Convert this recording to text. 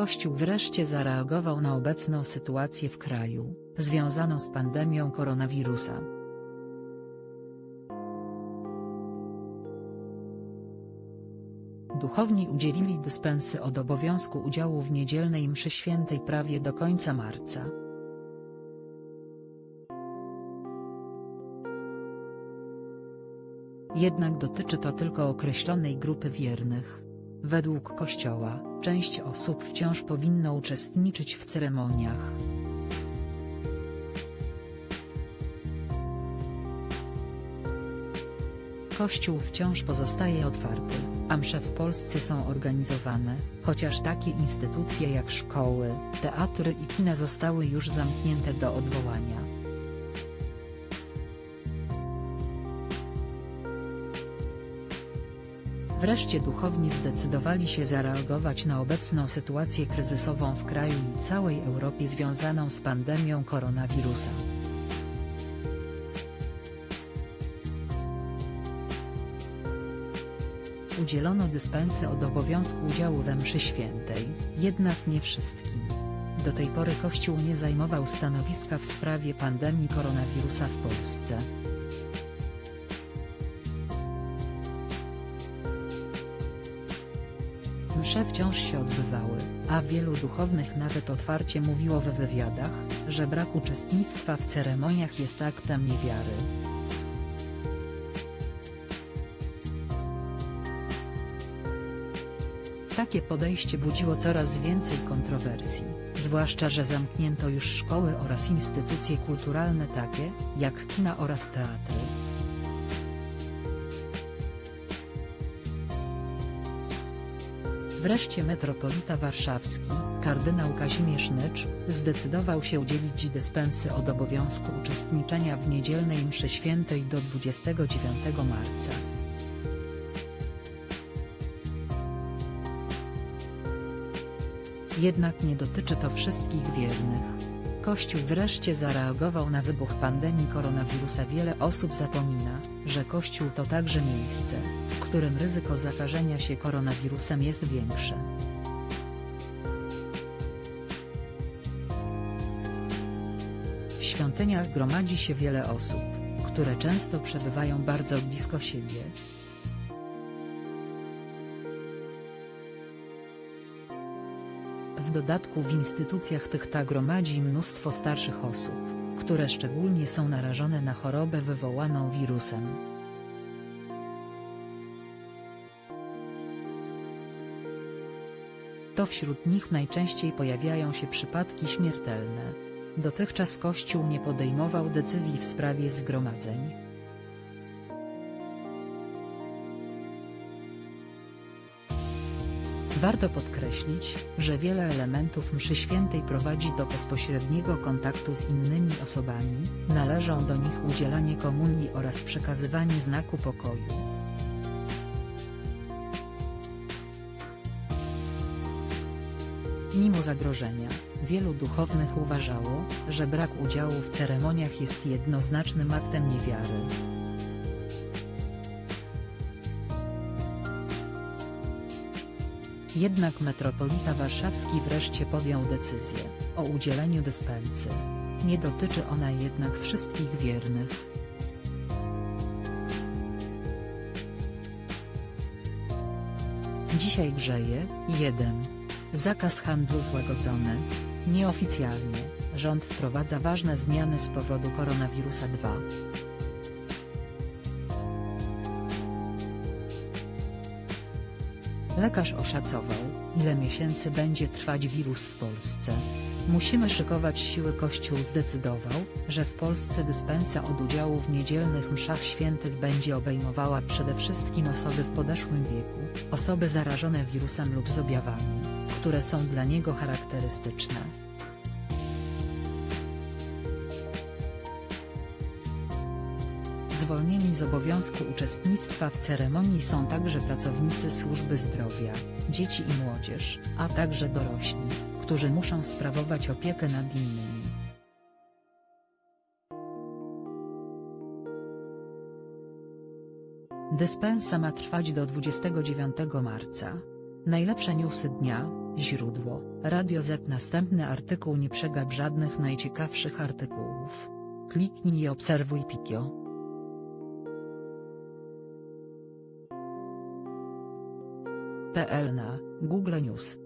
Kościół wreszcie zareagował na obecną sytuację w kraju, związaną z pandemią koronawirusa. Duchowni udzielili dyspensy od obowiązku udziału w niedzielnej mszy świętej prawie do końca marca. Jednak dotyczy to tylko określonej grupy wiernych. Według Kościoła, część osób wciąż powinno uczestniczyć w ceremoniach. Kościół wciąż pozostaje otwarty, a msze w Polsce są organizowane, chociaż takie instytucje jak szkoły, teatry i kina zostały już zamknięte do odwołania. Wreszcie duchowni zdecydowali się zareagować na obecną sytuację kryzysową w kraju i całej Europie związaną z pandemią koronawirusa. Udzielono dyspensy od obowiązku udziału we mszy świętej, jednak nie wszystkim. Do tej pory Kościół nie zajmował stanowiska w sprawie pandemii koronawirusa w Polsce. Msze wciąż się odbywały, a wielu duchownych nawet otwarcie mówiło we wywiadach, że brak uczestnictwa w ceremoniach jest aktem niewiary. Takie podejście budziło coraz więcej kontrowersji, zwłaszcza że zamknięto już szkoły oraz instytucje kulturalne takie, jak kina oraz teatry. Wreszcie metropolita warszawski, kardynał Kazimierz Nycz, zdecydował się udzielić dyspensy od obowiązku uczestniczenia w niedzielnej mszy świętej do 29 marca. Jednak nie dotyczy to wszystkich wiernych. Kościół wreszcie zareagował na wybuch pandemii koronawirusa. Wiele osób zapomina, że Kościół to także miejsce, w którym ryzyko zakażenia się koronawirusem jest większe. W świątyniach gromadzi się wiele osób, które często przebywają bardzo blisko siebie. W dodatku w instytucjach tych ta gromadzi mnóstwo starszych osób, które szczególnie są narażone na chorobę wywołaną wirusem. To wśród nich najczęściej pojawiają się przypadki śmiertelne. Dotychczas Kościół nie podejmował decyzji w sprawie zgromadzeń. Warto podkreślić, że wiele elementów mszy świętej prowadzi do bezpośredniego kontaktu z innymi osobami, należą do nich udzielanie komunii oraz przekazywanie znaku pokoju. Mimo zagrożenia, wielu duchownych uważało, że brak udziału w ceremoniach jest jednoznacznym aktem niewiary. Jednak metropolita warszawski wreszcie podjął decyzję o udzieleniu dyspensy. Nie dotyczy ona jednak wszystkich wiernych. Dzisiaj grzeje 1. Zakaz handlu złagodzony. Nieoficjalnie, rząd wprowadza ważne zmiany z powodu koronawirusa 2. Lekarz oszacował, ile miesięcy będzie trwać wirus w Polsce. Musimy szykować siły Kościół zdecydował, że w Polsce dyspensa od udziału w niedzielnych mszach świętych będzie obejmowała przede wszystkim osoby w podeszłym wieku, osoby zarażone wirusem lub z objawami, które są dla niego charakterystyczne. Zwolnieni z obowiązku uczestnictwa w ceremonii są także pracownicy służby zdrowia, dzieci i młodzież, a także dorośli, którzy muszą sprawować opiekę nad innymi. Dyspensa ma trwać do 29 marca. Najlepsze newsy dnia, Źródło, Radio Z Następny artykuł Nie przegap żadnych najciekawszych artykułów. Kliknij i obserwuj Pikio. PL na Google News